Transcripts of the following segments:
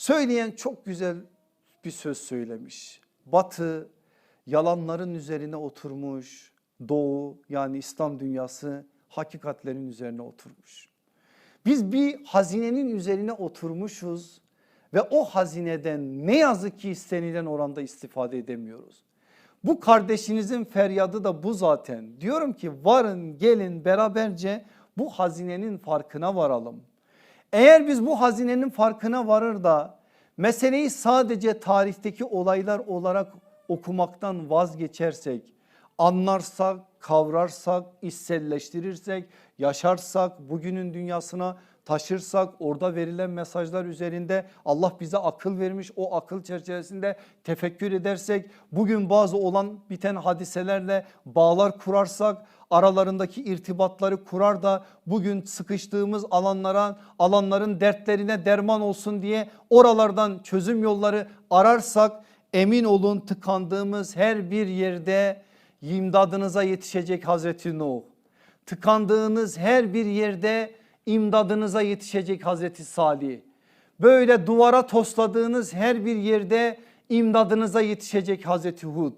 Söyleyen çok güzel bir söz söylemiş. Batı yalanların üzerine oturmuş. Doğu yani İslam dünyası hakikatlerin üzerine oturmuş. Biz bir hazinenin üzerine oturmuşuz ve o hazineden ne yazık ki istenilen oranda istifade edemiyoruz. Bu kardeşinizin feryadı da bu zaten. Diyorum ki varın gelin beraberce bu hazinenin farkına varalım. Eğer biz bu hazinenin farkına varır da meseleyi sadece tarihteki olaylar olarak okumaktan vazgeçersek, anlarsak, kavrarsak, içselleştirirsek, yaşarsak, bugünün dünyasına taşırsak, orada verilen mesajlar üzerinde Allah bize akıl vermiş o akıl çerçevesinde tefekkür edersek, bugün bazı olan biten hadiselerle bağlar kurarsak, aralarındaki irtibatları kurar da bugün sıkıştığımız alanlara alanların dertlerine derman olsun diye oralardan çözüm yolları ararsak emin olun tıkandığımız her bir yerde imdadınıza yetişecek Hazreti Nuh. Tıkandığınız her bir yerde imdadınıza yetişecek Hazreti Salih. Böyle duvara tosladığınız her bir yerde imdadınıza yetişecek Hazreti Hud.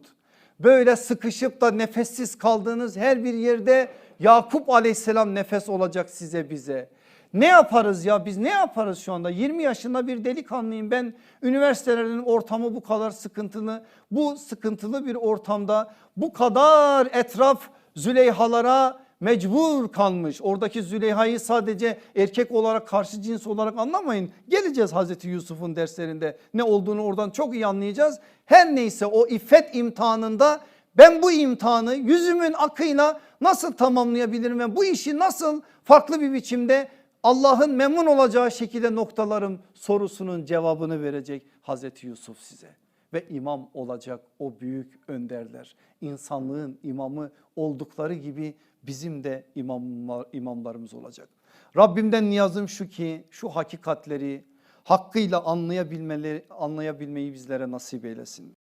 Böyle sıkışıp da nefessiz kaldığınız her bir yerde Yakup aleyhisselam nefes olacak size bize. Ne yaparız ya? Biz ne yaparız şu anda? 20 yaşında bir delikanlıyım ben. Üniversitelerin ortamı bu kadar sıkıntılı. Bu sıkıntılı bir ortamda bu kadar etraf Züleyhalara mecbur kalmış. Oradaki Züleyha'yı sadece erkek olarak karşı cins olarak anlamayın. Geleceğiz Hazreti Yusuf'un derslerinde ne olduğunu oradan çok iyi anlayacağız. Her neyse o iffet imtihanında ben bu imtihanı yüzümün akıyla nasıl tamamlayabilirim ve bu işi nasıl farklı bir biçimde Allah'ın memnun olacağı şekilde noktalarım sorusunun cevabını verecek Hazreti Yusuf size. Ve imam olacak o büyük önderler. İnsanlığın imamı oldukları gibi bizim de imamlar, imamlarımız olacak. Rabbimden niyazım şu ki şu hakikatleri hakkıyla anlayabilmeleri, anlayabilmeyi bizlere nasip eylesin.